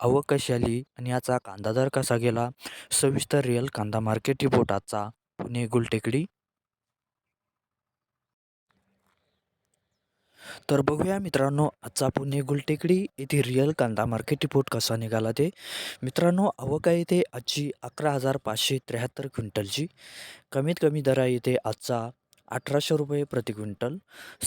आवक कशी आली आणि याचा कांदा दर कसा गेला? सविस्तर रिअल कांदा मार्केट रिपोर्ट आजचा. पुणे गुलटेकडी. तर बघूया मित्रांनो आजचा पुणे गुलटेकडी येथे रिअल कांदा मार्केट रिपोर्ट कसा निघाला ते. मित्रांनो आवक आहे ते आजची अकरा हजार पाचशे त्र्याहत्तर क्विंटलची. कमीत कमी दर आहे येथे आजचा अठराशे रुपये प्रति क्विंटल.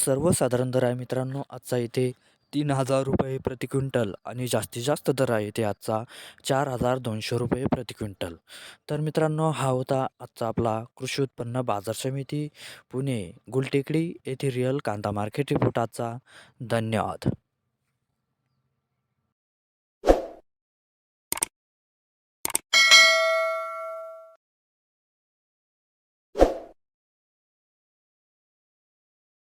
सर्वसाधारण दर आहे मित्रांनो आजचा येथे तीन हजार रुपये प्रति क्विंटल आणि जास्तीत जास्त दर आहे ते आजचा चार हजार दोनशे रुपये प्रति क्विंटल. तर मित्रांनो हा होता आजचा आपला कृषी उत्पन्न बाजार समिती पुणे गुलटेकडी येथे रिअल कांदा मार्केट रिपोर्ट आजचा. धन्यवाद.